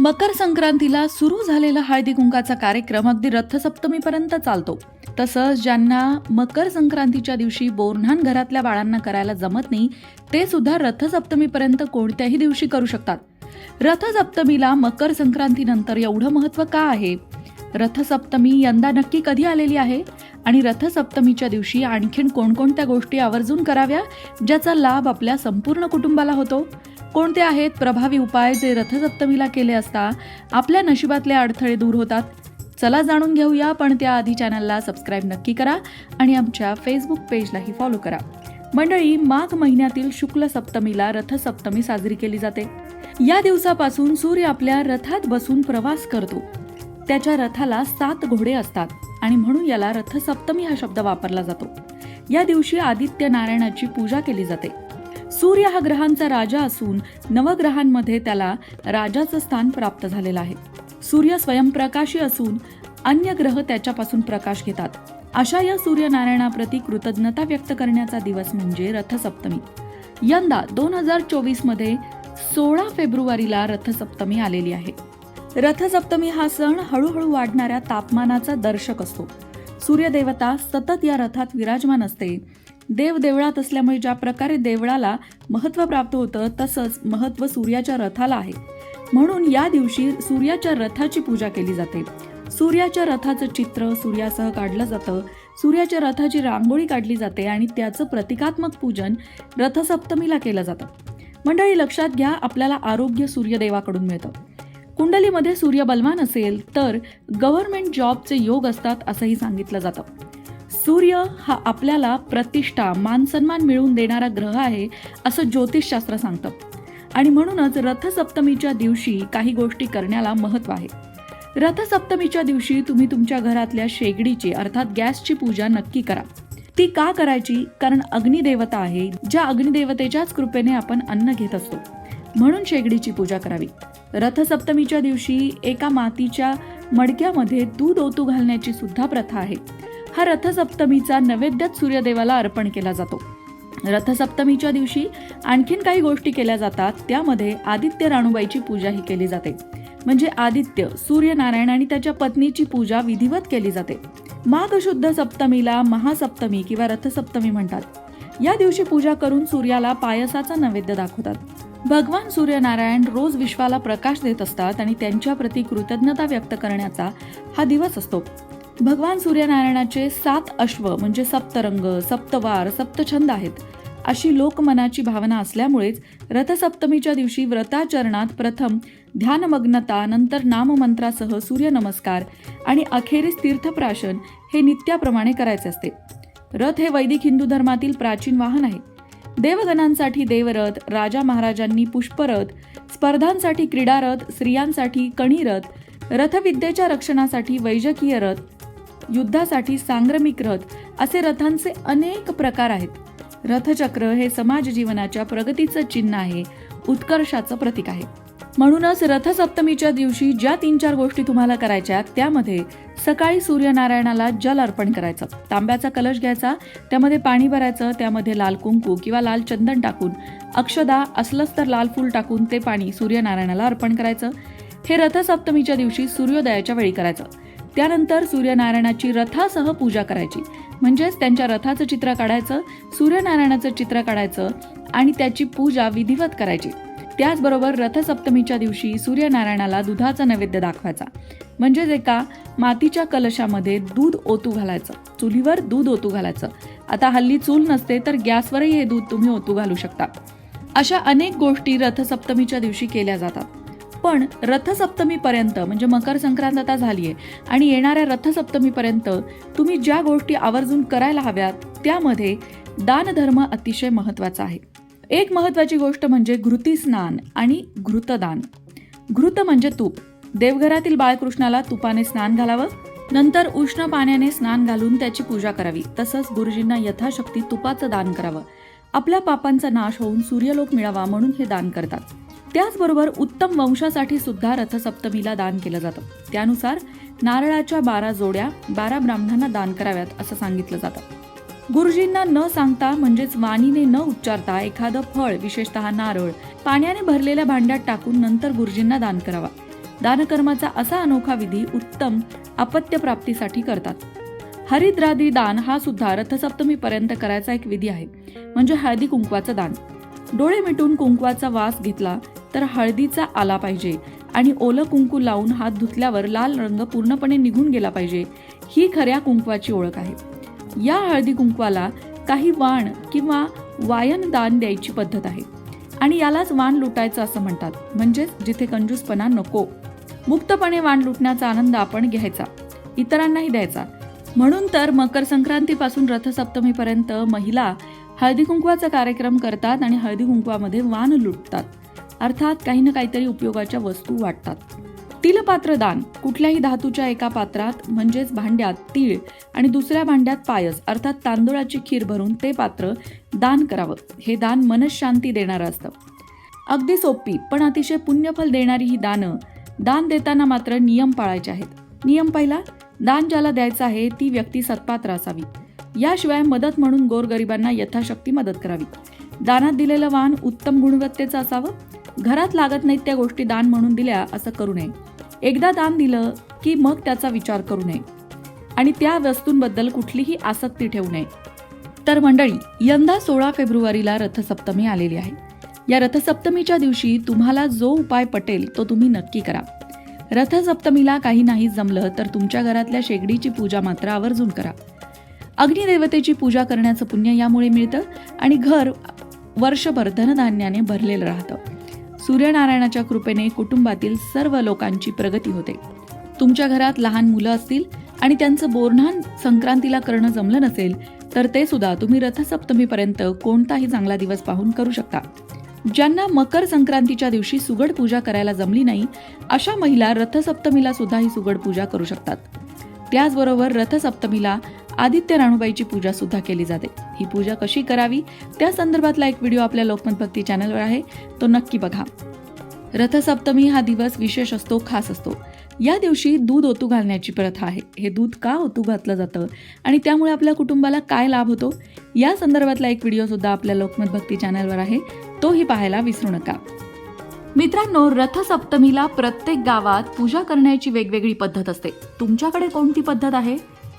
मकर संक्रांतीला सुरू झालेला हळदी कुंकाचा कार्यक्रम अगदी रथसप्तमीपर्यंत चालतो. तसंच ज्यांना मकर संक्रांतीच्या दिवशी बोरन्हान घरातल्या बाळांना करायला जमत नाही ते सुद्धा रथसप्तमीपर्यंत कोणत्याही दिवशी करू शकतात. रथसप्तमीला मकर संक्रांतीनंतर एवढं महत्त्व का आहे? रथसप्तमी यंदा नक्की कधी आलेली आहे? आणि रथसप्तमीच्या दिवशी आणखीन कोणकोणत्या गोष्टी आवर्जून कराव्या ज्याचा लाभ आपल्या संपूर्ण कुटुंबाला होतो? कोणते आहेत प्रभावी उपाय जे रथसप्तमीला केले असता आपल्या नशिबातले अडथळे दूर होतात? चला जाणून घेऊया पण त्याआधी चॅनलला सबस्क्राईब नक्की करा आणि आमच्या फेसबुक पेजलाही फॉलो करा. मंडळी माघ महिन्यातील शुक्ल सप्तमीला रथसप्तमी साजरी केली जाते. या दिवसापासून सूर्य आपल्या रथात बसून प्रवास करतो. त्याच्या रथाला सात घोडे असतात आणि म्हणून याला रथसप्तमी हा शब्द वापरला जातो. या दिवशी आदित्य नारायणाची पूजा केली जाते. सूर्य हा ग्रहांचा राजा असून नवग्रहांमध्ये त्याला राजाचं स्थान प्राप्त झालेलं आहे. सूर्य स्वयंप्रकाशी असून अन्य ग्रह त्याच्यापासून प्रकाश घेतात. अशा या सूर्यनारायणाप्रती कृतज्ञता व्यक्त करण्याचा दिवस म्हणजे रथसप्तमी. यंदा दोन हजार चोवीसमध्ये सोळा फेब्रुवारीला रथसप्तमी आलेली आहे. रथसप्तमी हा सण हळूहळू वाढणाऱ्या तापमानाचा दर्शक असतो. सूर्यदेवता सतत या रथात विराजमान असते. देव देवळात असल्यामुळे ज्या प्रकारे देवळाला महत्त्व प्राप्त होतं तसंच महत्त्व सूर्याच्या रथाला आहे. म्हणून या दिवशी सूर्याच्या रथाची पूजा केली जाते. सूर्याच्या रथाचं चित्र सूर्यासह काढलं जातं. सूर्याच्या रथाची रांगोळी काढली जाते आणि त्याचं प्रतिकात्मक पूजन रथसप्तमीला केलं जातं. मंडळी लक्षात घ्या आपल्याला आरोग्य सूर्यदेवाकडून मिळतं. कुंडलीमध्ये सूर्य बलवान असेल तर गव्हर्नमेंट जॉबचे योग असतात असंही सांगितलं जातं. सूर्य हा आपल्याला प्रतिष्ठा मानसन्मान मिळवून देणारा ग्रह आहे असं ज्योतिषशास्त्र सांगतं. आणि म्हणूनच रथसप्तमीच्या दिवशी काही गोष्टी करण्याला महत्त्व आहे. रथसप्तमीच्या दिवशी तुम्ही तुमच्या घरातल्या शेगडीची अर्थात गॅसची पूजा नक्की करा. ती का करायची? कारण अग्निदेवता आहे ज्या अग्निदेवतेच्याच कृपेने आपण अन्न घेत असतो. म्हणून शेगडीची पूजा करावी. रथसप्तमीच्या दिवशी एका मातीच्या मडक्यामध्ये दूध ओतू घालण्याची सुद्धा प्रथा आहे. हा रथसप्तमीचा नैवेद्यात सूर्यदेवाला अर्पण केला जातो. रथसप्तमीच्या दिवशी आणखीन काही गोष्टी केल्या जातात त्यामध्ये आदित्य राणूबाईची पूजाही केली जाते. म्हणजे आदित्य सूर्यनारायण आणि त्याच्या पत्नीची पूजा विधिवत केली जाते. माघ शुद्ध सप्तमीला महासप्तमी किंवा रथसप्तमी म्हणतात. या दिवशी पूजा करून सूर्याला पायसाचा नैवेद्य दाखवतात. भगवान सूर्यनारायण रोज विश्वाला प्रकाश देत असतात आणि त्यांच्याप्रती कृतज्ञता व्यक्त करण्याचा हा दिवस असतो. भगवान सूर्यनारायणाचे सात अश्व म्हणजे सप्तरंग सप्तवार सप्तछंद आहेत. अशी लोकमनाची भावना असल्यामुळेच रथसप्तमीच्या दिवशी व्रताचरणात प्रथम ध्यानमग्नता नंतर नाममंत्रासह सूर्यनमस्कार आणि अखेरीस तीर्थप्राशन हे नित्याप्रमाणे करायचे असते. रथ हे वैदिक हिंदू धर्मातील प्राचीन वाहन आहे. देवगणांसाठी देवरथ राजा महाराजांनी पुष्परथ स्पर्धांसाठी क्रीडारथ स्त्रियांसाठी कणीरथ रथविद्येच्या रक्षणासाठी वैजकीय रथ युद्धासाठी सांग्रमिक रथ असे रथांचे अनेक प्रकार आहेत. रथचक्र हे समाज जीवनाच्या प्रगतीचं चिन्ह आहे उत्कर्षाचं प्रतीक आहे. म्हणूनच रथसप्तमीच्या दिवशी ज्या तीन चार गोष्टी तुम्हाला करायच्या त्यामध्ये सकाळी सूर्यनारायणाला जल अर्पण करायचं. तांब्याचा कलश घ्यायचा त्यामध्ये पाणी भरायचं त्यामध्ये लाल कुंकू किंवा लाल चंदन टाकून अक्षदा असलंच तर लाल फूल टाकून ते पाणी सूर्यनारायणाला अर्पण करायचं. हे रथसप्तमीच्या दिवशी सूर्योदयाच्या वेळी करायचं. त्यानंतर सूर्यनारायणाची रथासह पूजा करायची. म्हणजेच त्यांच्या रथाचं चित्र काढायचं सूर्यनारायणाचं चित्र काढायचं आणि त्याची पूजा विधिवत करायची. त्याचबरोबर रथसप्तमीच्या दिवशी सूर्यनारायणाला दुधाचा नैवेद्य दाखवायचा. म्हणजेच एका मातीच्या कलशामध्ये दूध ओतू घालायचं. चुलीवर दूध ओतू घालायचं. आता हल्ली चूल नसते तर गॅसवरही हे दूध तुम्ही ओतू घालू शकता. अशा अनेक गोष्टी रथसप्तमीच्या दिवशी केल्या जातात. पण रथसप्तमीपर्यंत म्हणजे मकर संक्रांत आता झाली आहे आणि येणाऱ्या रथसप्तमीपर्यंत तुम्ही ज्या गोष्टी आवर्जून करायला हव्यात त्यामध्ये दानधर्म अतिशय महत्त्वाचा आहे. एक महत्त्वाची गोष्ट म्हणजे घृती स्नान आणि घृतदान. घृत म्हणजे तूप. देवघरातील बाळकृष्णाला तुपाने स्नान घालावं नंतर उष्ण पाण्याने स्नान घालून त्याची पूजा करावी तसंच गुरुजींना यथाशक्ती तुपाचं दान करावं. आपल्या पापांचा नाश होऊन सूर्यलोक मिळावा म्हणून हे दान करतात. त्याचबरोबर उत्तम वंशासाठी सुद्धा रथसप्तमीला दान केलं जातं. त्यानुसार नारळाच्या बारा जोड्या बारा ब्राह्मणांना दान कराव्यात असं सांगितलं जातं. गुरुजींना न सांगता म्हणजेच वाणीने न उच्चारता एखादं फळ विशेषतः नारळ पाण्याने भरलेल्या भांड्यात टाकून नंतर गुरुजींना दान करावा. दानकर्माचा असा अनोखा विधी उत्तम अपत्यप्राप्तीसाठी करतात. हरिद्रादी दान हा सुद्धा रथसप्तमीपर्यंत करायचा एक विधी आहे म्हणजे हळदी कुंकवाचं दान. डोळे मिटून कुंकवाचा वास घेतला तर हळदीचा आला पाहिजे आणि ओलं कुंकू लावून हात धुतल्यावर लाल रंग पूर्णपणे निघून गेला पाहिजे ही खऱ्या कुंकवाची ओळख आहे. या हळदी कुंकवाला काही वाण किंवा वायन दान द्यायची पद्धत आहे आणि यालाच वाण लुटायचं असं म्हणतात म्हणजेच जिथे कंजूसपणा नको. मुक्तपणे वाण लुटण्याचा आनंद आपण घ्यायचा इतरांनाही द्यायचा. म्हणून तर मकर संक्रांतीपासून रथसप्तमीपर्यंत महिला हळदी कुंकवाचा कार्यक्रम करतात आणि हळदी कुंकवामध्ये वाण लुटतात. अर्थात काही ना काहीतरी उपयोगाच्या वस्तू वाटतात. तिलपात्र दान कुठल्याही धातूच्या एका पात्रात म्हणजेच भांड्यात तीळ आणि दुसऱ्या भांड्यात पायस अर्थात तांदूळाची खीर भरून ते पात्र दान करावं. हे दान मनशांती देणारं असतं. अगदी सोपी पण अतिशय पुण्यफल देणारी ही दानं दान देताना मात्र नियम पाळायचे आहेत. नियम पहिला दान ज्याला द्यायचं आहे ती व्यक्ती सत्पात्र असावी. याशिवाय मदत म्हणून गोरगरिबांना यथाशक्ती मदत करावी. दानात दिलेलं वाण उत्तम गुणवत्तेचं असावं. घरात लागत नाहीत त्या गोष्टी दान म्हणून दिल्या असं करू नये. एकदा दान दिलं की मग त्याचा विचार करू नये. आणि त्या वस्तूंबद्दल कुठलीही आसक्ती ठेवू नये. तर मंडळी यंदा सोळा फेब्रुवारीला रथसप्तमी आलेली आहे. या रथसप्तमीच्या दिवशी तुम्हाला जो उपाय पटेल तो तुम्ही नक्की करा. रथसप्तमीला काही नाही जमलं तर तुमच्या घरातल्या शेगडीची पूजा मात्र आवर्जून करा. अग्निदेवतेची पूजा करण्याचं पुण्य यामुळे मिळतं आणि घर वर्षभर धनधान्याने भरलेलं राहतं. सूर्यनारायणाच्या कृपेने कुटुंबातील सर्व लोकांची प्रगती होते. तुमच्या घरात लहान मुलं असतील आणि त्यांचं बोरन्हान संक्रांतीला करणं जमलं नसेल तर ते सुद्धा तुम्ही रथसप्तमीपर्यंत कोणताही चांगला दिवस पाहून करू शकता. ज्यांना मकर संक्रांतीच्या दिवशी सुगड पूजा करायला जमली नाही अशा महिला रथसप्तमीला सुद्धा ही सुगड पूजा करू शकतात. त्याचबरोबर रथसप्तमीला आदित्य राणूबाईची पूजा सुद्धा केली जाते. ही पूजा कशी करावी? त्या संदर्भातला एक व्हिडिओ आपल्या लोकमत भक्ती चॅनलवर आहे. तो नक्की बघा. रथसप्तमी हा दिवस विशेष असतो खास असतो. या दिवशी दूध ओतू घालण्याची प्रथा आहे. हे दूध का ओतू घातलं जातं? आणि त्यामुळे आपल्या कुटुंबाला काय लाभ होतो? या संदर्भातला एक व्हिडिओ सुद्धा आपल्या लोकमत भक्ती चॅनलवर आहे. तोही पाहायला विसरू नका. मित्रांनो रथसप्तमीला प्रत्येक गावात पूजा करण्याची वेगवेगळी पद्धत असते. तुमच्याकडे कोणती पद्धत आहे?